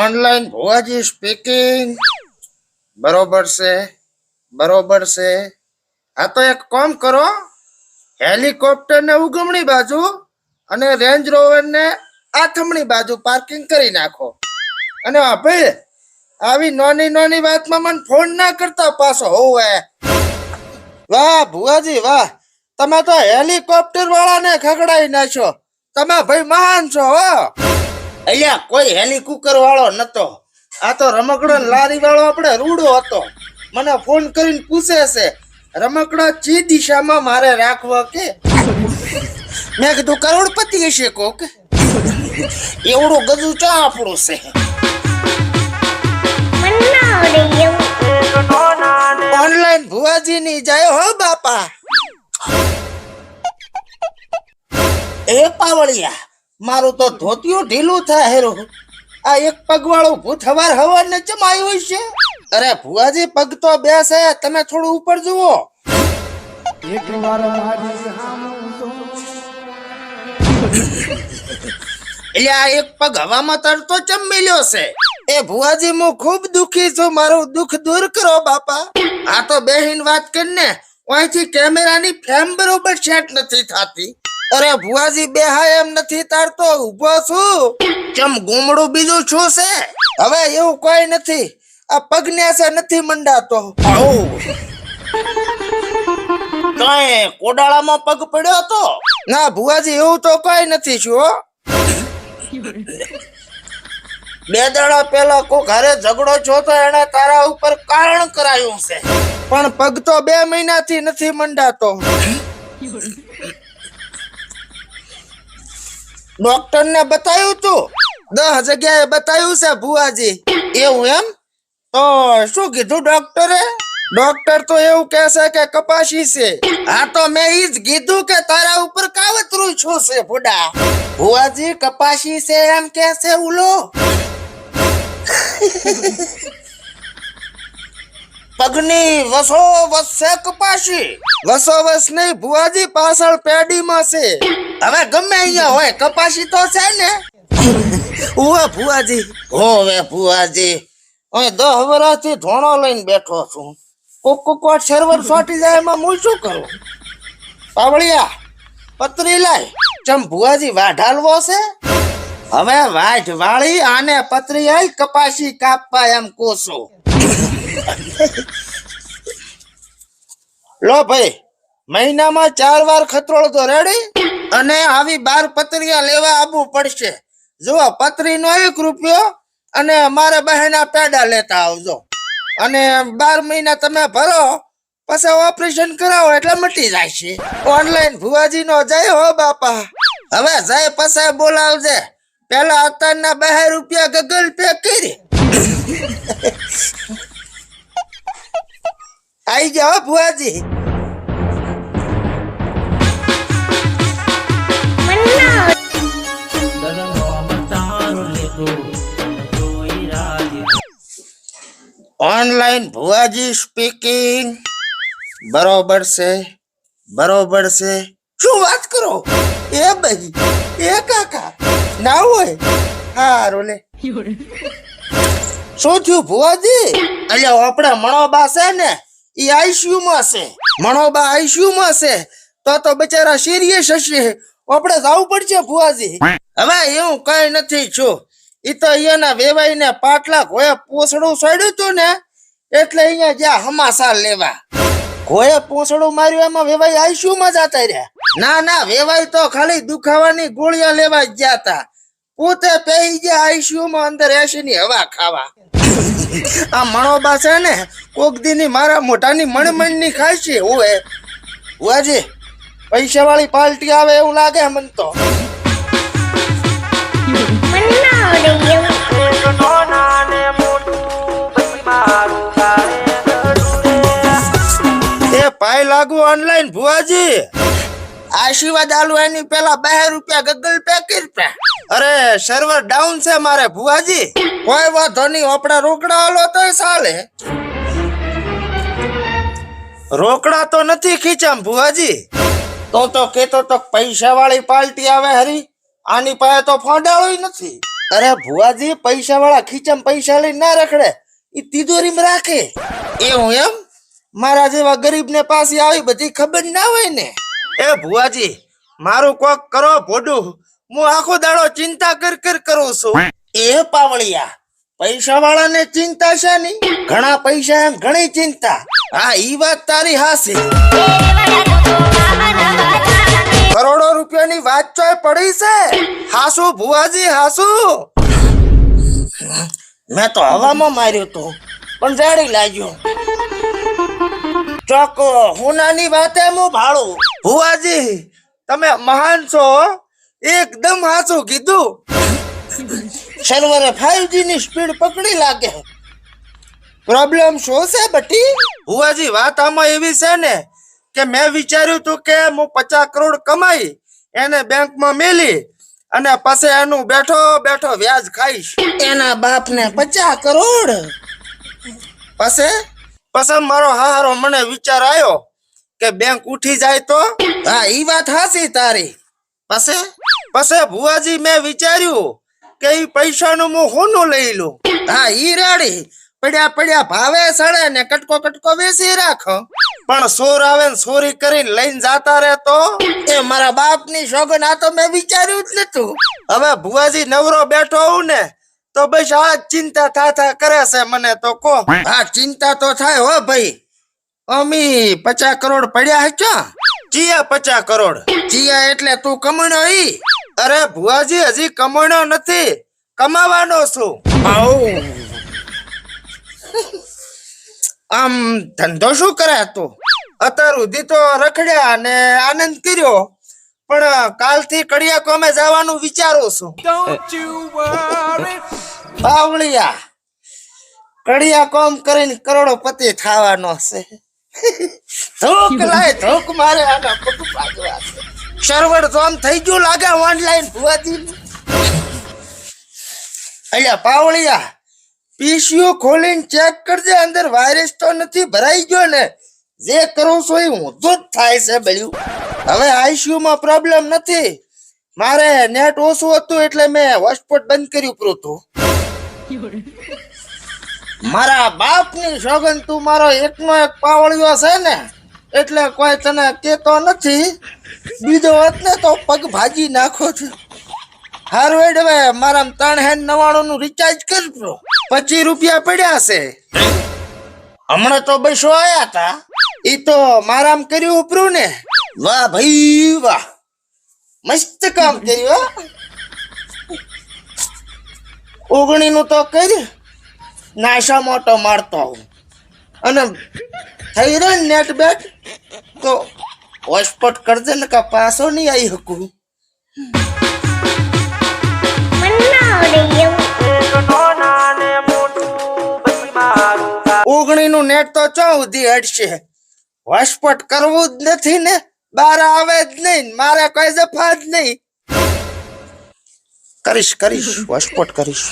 Online ભુવાજી speaking બરોબર છે બરોબર છે. આ તો એક કામ કરો, હેલિકોપ્ટર ને ઉગમણી બાજુ અને રેન્જ રોવર ને આથમણી બાજુ પાર્કિંગ કરી નાખો. અને ભાઈ, આવી નાની નાની વાતમાં મને ફોન ના કરતા પાછો હોવે. વાહ, ભુવાજી, વાહ. તમે તો હેલિકોપ્ટર વાળાને ખગડાઈ નાખ્યો. તમે ભાઈ મહાન છો, હો. અહીંયા કોઈ હેલી કુકર વાળો નતો. આ તો રમકડો લારી વાળો આપણે રૂડો હતો. મને ફોન કરીને પૂછે છે, રમકડો ચી દિશામાં મારે રાખવો કે? મેં કીધું, કરોડપતિ હશે કોક. એવડું ગજુ ચા આપણું છે. ઓનલાઈન ભુવાજી ની જાય હો બાપા. એ પાવળિયા. મારું તો ધોતિયું ઢીલું થાય હેરો આ એક પગવાળું ભૂત હવાર હવાર ને ચમાયું છે. અરે ભુવાજી, પગ તો બે તમે થોડું ઉપર જુઓ. એટલે આ એક પગ હવામાં તરતો ચમ મિલ્યો છે? એ ભુવાજી, હું ખૂબ દુખી છું, મારું દુઃખ દૂર કરો બાપા. આ તો બેહીન વાત કરીને અહીંથી કેમેરાની ફ્રેમ બરોબર સેટ નથી થતી. અરે ભુવાજી બે હા એમ નથી તારતો ઊભો છું. ચમ ગુમડું બીજું શું છે? હવે એવું કોઈ નથી. આ પગને નથી મંડાતો. કઈ કોડાળામાં પગ પડ્યો હતો? ના ભુવાજી, એવું તો કઈ નથી છું બે દાડા પેલા કો ઘરે ઝઘડો છો તો એને તારા ઉપર કારણ કરાયું છે. પણ પગ તો બે મહિનાથી નથી મંડાતો. ડોક્ટર ને બતાવ્યું તું? દસ જગ્યાએ બતાવ્યું છે ભુવાજી. એવું એમ? તો શું કીધું ડોક્ટરે? ડોક્ટર તો એવું કહેશે કે કપાસી છે. હા તો મેં ઈ જ કીધું કે તારા ઉપર કાવતરું છું છે ફૂડા ભુવાજી, કપાસી છે એમ કે છે ઉલો. પગની વસો છે કપાસી. વસો વસ નહીં, ભુવાજી પાછળ પેડીમાં છે. હવે ગમે અહીંયા હોય, કપાસી તો છે ને. ઉવા ભુવાજી, હોવે ભુવાજી. અહીં દસ વર્ષથી ધોણો લઈને બેઠો છું. કોક કોક વાર સર્વર સોટી જાય એમાં હું શું કરું? પાવળિયા, પતરી લાય. ચમ ભુવાજી વાઢાલવો છે? હવે વાઢ વાળી આને પતરી આઈ કપાસી કાપવા એમ કોસો. લો ભાઈ, મહિનામાં ચાર વાર ખતરોળ તો રેડી? અને આવી બાર પતરીયા લેવા આવવું પડશે. જુઓ પતરીનો એક રૂપિયો અને મારા બહેના પેડા લેતા આવજો. અને બાર મહિના તમે ભરો, પછી ઓપરેશન કરાવો એટલે મટી જાય છે. ઓનલાઈન ભુવાજી નો જય હો બાપા. હવે જય પછી બોલાવજે. પેલા અત્યારના બે રૂપિયા ગગલ પે કરી. આઈ જાઓ ભુવાજી. ઓનલાઈન ભુવાજી સ્પીકિંગ બરોબર છે બરોબર છે. શું વાત કરો? એ ભાઈ એ કાકા, ના હોય? હારું લે. શું થયું ભુવાજી? અલ્યા, આપણે મણોબા છે ને એ આઈસીયુમાં છે. મણોબા આઈસીયુમાં છે. તો તો બચારા સિરિયસ હશે. આપણે જવું પડશે ભુવાજી. હવે એવું કઈ નથી છું. એ તો અહીંયાના વેવાઈ ને પાટલા ઘોએ પોસડું સડ્યું તું ને એટલે અહીંયા જ્યાં હમાસા લેવા. કોઈ પૂંછડું માર્યું એમાં વેવાઈ આઈસીયુ માં જતા રહ્યા? ના ના, વેવાઈ તો ખાલી દુખાવાની ગોળીઓ લેવા જ ગયા હતા પોતે પેહી ગયા આઈસીયુ માં અંદર એસી હવા ખાવા. આ મણોબા છે ને, કોક દીની મારા મોઢાની મણમણની ખાય છે ઓએ વાજી પૈસા વાળી પાર્ટી આવે એવું લાગે મને તો. પાય ઓનલાઈન ભુવાજી. આશીર્વાદ આલુ એની પેલા બે રૂપિયા ગગલ પે કરતા. અરે સર્વર ડાઉન છે મારે ભુવાજી. કોઈ વાંધો નહીં આપણા રોકડા આલો તો ચાલે. રોકડા તો નથી ખીચામ ભુવાજી. તો તો કેતો તો પૈસા વાળી પાર્ટી આવે હરી. આની પાસે તો ફોડાળો નથી. અરે ભુવાજી પૈસા વાળા ખીચમ પૈસા લઈ ના રખડે. ઈ તિજોરીમાં રાખે. એવું એમ? મારા જેવા ગરીબ ને પાસે આવી બધી ખબર ના હોય ને. એ ભુવાજી મારું કોક કરો ભોડું. હું આખો દાડો ચિંતા કર કર કરું છું. એ પાવળિયા પૈસા વાળાને ચિંતા છે ની? ઘણા પૈસા એમ ઘણી ચિંતા. હા ઈ વાત તારી હાસી કરોડો રૂપિયાની વાત ચોય પડી છે? હાસુ ભુવાજી હાસુ. મેં તો હવામાં માર્યું તું પણ જાડી લાગ્યું. ચોક હુનાની વાતે હું ભાળું. ભુવાજી તમે મહાન છો એકદમ સાચું કીધું. સર્વરે 5G ની સ્પીડ પકડી લાગે. પ્રોબ્લેમ શું છે બટી? ભુવાજી વાત આમાં એવી છે ને કે મેં વિચાર્યું તું કે હું પચાસ કરોડ કમાઈ એને બેંકમાં મેલી અને પછી એનું બેઠો બેઠો વ્યાજ ખાઈશ. એના બાપને પચાસ કરોડ? પછી? પછી મારો હારો મને વિચાર આવ્યો કે બેંક ઉઠી જાય તો? હા, ઈ વાત હાસી તારી. પછી? પછી ભુવાજી મેં વિચાર્યું કે ઈ પૈસાનું હું હોનું લઈ લઉં. હા, ઈ રાડી. પડ્યા પડ્યા ભાવે સડે ને કટકો કટકો વેસી રાખો. પણ સોર આવે ને સોરી કરીને લઈને જાતા રહે તો? એ મારા બાપની સોગન આ તો મેં વિચાર્યું જ નતું. હવે ભુવાજી નવરો બેઠો હું ને તો બસ આ ચિંતા થા થા કરે છે મને તો, કો. હા ચિંતા તો થાય હો ભાઈ. અમી પચાસ કરોડ પડ્યા હે ક્યાં? ચિયા પચાસ કરોડ. ચિયા એટલે તું કમાણો ઈ. અરે ભુવાજી, હજી કમાણો નથી. કમાવાનો છું. આમ ધંધો શું કરે તું? અત્યાર સુધી તો રખડ્યા અને આનંદ કર્યો. પણ કાલથી કડિયા કોમે જવાનું વિચારું છું. બાવળિયા કડિયા કોમ કરીને કરોડોપતિ થવાનો છે. ધોક લાય ધોક મારે આના ખોટું પાડવા છે. સર્વર તો થઈ ગયું લાગે ઓનલાઈન ભુવાજી અલ્યા પાવળિયા પીસીઓ ખોલીને ચેક કરજે અંદર વાયરસ તો નથી ભરાઈ ગયો ને. જે કરું છું એ ઊંધું જ થાય છે બળ્યું હવે આઈસીયુ માં પ્રોબ્લેમ નથી. મારે નેટ ઓછું હતું એટલે મેં હોટસ્પોટ બંધ કર્યું પૂરતું મારા બાપની સોગન તું મારો એકનો એક પાવળિયો છે ને, એટલે કોઈ તને કેતો નથી. બીજો હોત ને તો પગ ભાજી નાખો છો. હારું એડ હવે, મારા ત્રણ હેન નવાણું નું રિચાર્જ કરજો પચીસ રૂપિયા પડ્યા છે. હમણાં તો બસો આયા તા. ઈ તો મારામ કર્યું ઉપરું ને. વાહ ભાઈ વાહ. મસ્ત કામ કર્યું ઓગણી નું તો કઈ નાશા મોટો મારતો હું અને થઈ રહ્યો નેટ બેટ તો હોટસ્પોટ કરજે ને કા પાછો નહીં આવી શકું. ઓગણી નું નેટ તો ચો સુધી હટશે? હોટસ્પોટ કરવું જ નથી ને? બાર આવે જ નહીં મારે કોઈ જફા જ નહીં. કરીશ કરીશ હોટસ્પોટ કરીશ.